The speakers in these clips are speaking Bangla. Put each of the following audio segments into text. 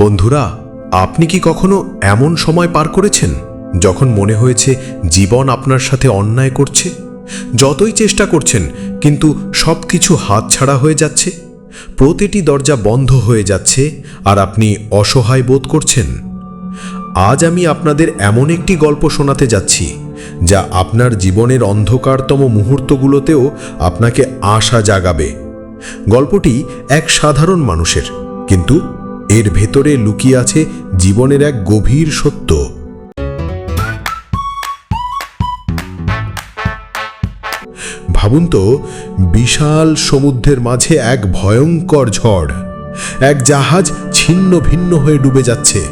বন্ধুরা, আপনি কি কখনো এমন সময় পার করেছেন যখন মনে হয়েছে জীবন আপনার সাথে অন্যায় করছে? যতই চেষ্টা করছেন, কিন্তু সব কিছু হাতছাড়া হয়ে যাচ্ছে, প্রতিটি দরজা বন্ধ হয়ে যাচ্ছে আর আপনি অসহায় বোধ করছেন। আজ আমি আপনাদের এমন একটি গল্প শোনাতে যাচ্ছি, যা আপনার জীবনের অন্ধকারতম মুহূর্তগুলোতেও আপনাকে আশা জাগাবে। গল্পটি এক সাধারণ মানুষের, কিন্তু এর ভেতরে লুকিয়ে আছে জীবনের এক গভীর সত্য। ভাবুন তো, বিশাল সমুদ্রের মাঝে এক ভয়ঙ্কর ঝড়, এক জাহাজ ছিন্ন ভিন্ন হয়ে ডুবে যাচ্ছে।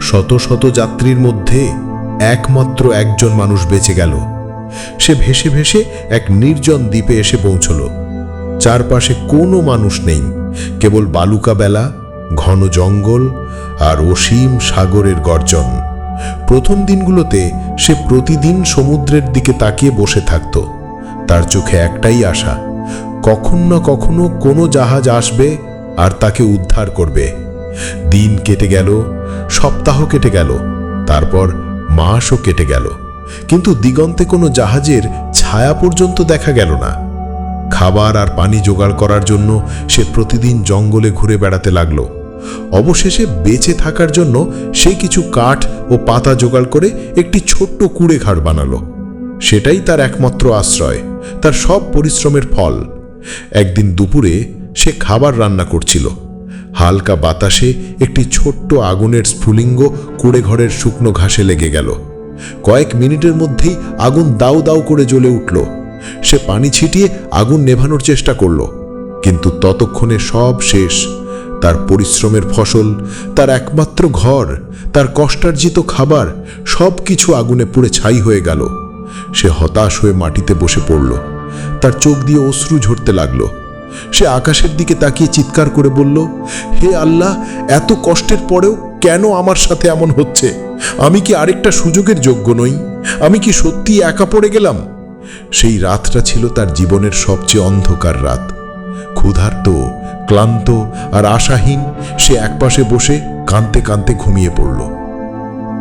শত শত যাত্রীর মধ্যে একমাত্র একজন মানুষ বেঁচে গেল। সে ভেসে ভেসে এক নির্জন দ্বীপে এসে পৌঁছল। চারপাশে কোনো মানুষ নেই, কেবল বালুকা বেলা ঘন জঙ্গল আর অসীম সাগরের গর্জন। প্রথম দিনগুলোতে সে প্রতিদিন সমুদ্রের দিকে তাকিয়ে বসে থাকত। তার চোখে একটাই আশা, কখন না কখনো কোনো জাহাজ আসবে আর তাকে উদ্ধার করবে। দিন কেটে গেল, সপ্তাহ কেটে গেল, তারপর মাসও কেটে গেল। কিন্তু দিগন্তে কোনো জাহাজের ছায়া পর্যন্ত দেখা গেল না। খাবার আর পানি জোগাড় করার জন্য সে প্রতিদিন জঙ্গলে ঘুরে বেড়াতে লাগল। অবশেষে বেঁচে থাকার জন্য সে কিছু কাঠ ও পাতা জোগাড় করে একটি ছোট্ট কুড়ে ঘাট বানালো। সেটাই তার একমাত্র আশ্রয়, তার সব পরিশ্রমের ফল। একদিন দুপুরে সে খাবার রান্না করছিল। হালকা বাতাসে একটি ছোট্ট আগুনের স্ফুলিঙ্গ কুড়ে ঘরের শুকনো ঘাসে লেগে গেল। কয়েক মিনিটের মধ্যেই আগুন দাউ দাউ করে জ্বলে উঠল। সে পানি ছিটিয়ে আগুন নেভানোর চেষ্টা করল, কিন্তু ততক্ষণে সব শেষ। তার পরিশ্রমের ফসল, তার একমাত্র ঘর, তার কষ্টার্জিত খাবার সব কিছু আগুনে পুড়ে ছাই হয়ে গেল। সে হতাশ হয়ে মাটিতে বসে পড়ল। তার চোখ দিয়ে অশ্রু ঝরতে লাগল। সে আকাশের দিকে তাকিয়ে চিৎকার করে বলল, হে আল্লাহ, এত কষ্টের পরেও কেন আমার সাথে এমন হচ্ছে? আমি কি আরেকটা সুযোগের যোগ্য নই? আমি কি সত্যি একা পড়ে গেলাম? সেই রাতটা ছিল তার জীবনের সবচেয়ে অন্ধকার রাত। ক্ষুধার্ত, ক্লান্ত আর আশাহীন, সে একপাশে বসে কাঁদতে কাঁদতে ঘুমিয়ে পড়ল।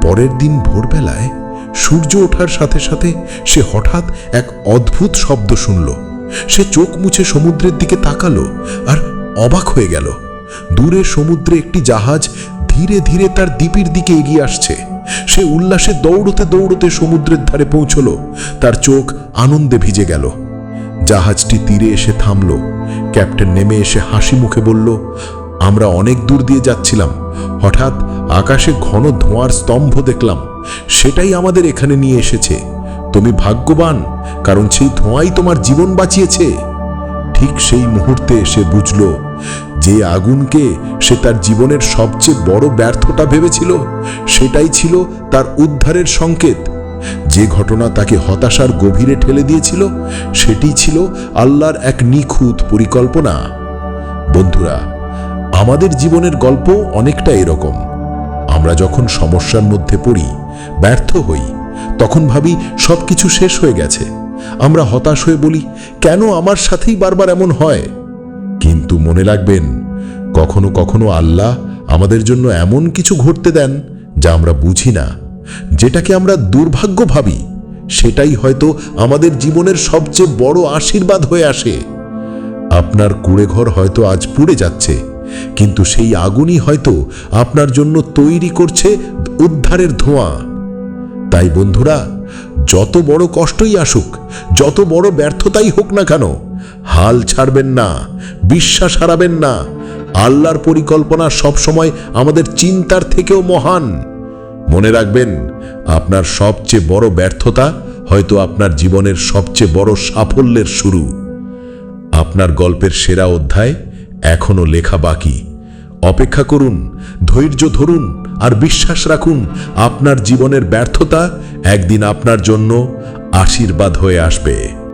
পরের দিন ভোরবেলায় সূর্য ওঠার সাথে সাথে সে হঠাৎ এক অদ্ভুত শব্দ শুনল। সে চোখ মুছে সমুদ্রের দিকে তাকালো আর অবাক হয়ে গেল। দূরে সমুদ্রে একটি জাহাজ ধীরে ধীরে তার দ্বীপের দিকে এগিয়ে আসছে। সে উল্লাসে দৌড়তে দৌড়তে সমুদ্রের ধারে পৌঁছল। তার চোখ আনন্দে ভিজে গেল। জাহাজটি তীরে এসে থামল। ক্যাপ্টেন নেমে এসে হাসি মুখে বলল, আমরা অনেক দূর দিয়ে যাচ্ছিলাম। হঠাৎ আকাশে ঘন ধোঁয়ার স্তম্ভ দেখলাম। সেটাই আমাদের এখানে নিয়ে এসেছে। তুমি ভাগ্যবান, কারণ সেই ধোঁয়াই তোমার জীবন বাঁচিয়েছে। ঠিক সেই মুহূর্তে সে বুঝল যে আগুনকে সে তার জীবনের সবচেয়ে বড় ব্যর্থতা ভেবেছিল, সেটাই ছিল তার উদ্ধারের সংকেত। যে ঘটনা তাকে হতাশার গভীরে ঠেলে দিয়েছিল, সেটি ছিল আল্লাহর এক নিখুঁত পরিকল্পনা। বন্ধুরা, আমাদের জীবনের গল্প অনেকটা এরকম। আমরা যখন সমস্যার মধ্যে পড়ি, ব্যর্থ হই, তখন ভাবি সব কিছু শেষ হয়ে গেছে। আমরা হতাশ হয়ে বলি, কেন আমার সাথেই বারবার এমন হয়? কিন্তু মনে রাখবেন কখনো কখনো আল্লাহ আমাদের জন্য এমন কিছু ঘটতে দেন যা আমরা বুঝি না, যেটাকে আমরা দুর্ভাগ্য ভাবি। সেটাই হয়তো আমাদের জীবনের সবচেয়ে বড় আশীর্বাদ হয়ে আসে। আপনার কুড়েঘর হয়তো আজ পুড়ে যাচ্ছে, কিন্তু সেই আগুনই হয়তো আপনার জন্য তৈরি করছে উদ্ধারের ধোঁয়া। তাই বন্ধুরা, যত বড় কষ্টই আসুক, যত বড় ব্যর্থতাই হোক না কেন, হাল ছাড়বেন না, বিশ্বাস হারাবেন না। আল্লাহর পরিকল্পনা সবসময় আমাদের চিন্তার থেকেও মহান। মনে রাখবেন, আপনার সবচেয়ে বড় ব্যর্থতা হয়তো আপনার জীবনের সবচেয়ে বড় সাফল্যের শুরু। আপনার গল্পের সেরা অধ্যায় এখনও লেখা বাকি। অপেক্ষা করুন, ধৈর্য ধরুন আর বিশ্বাস রাখুন, আপনার জীবনের ব্যর্থতা একদিন আপনার জন্য আশীর্বাদ হয়ে আসবে।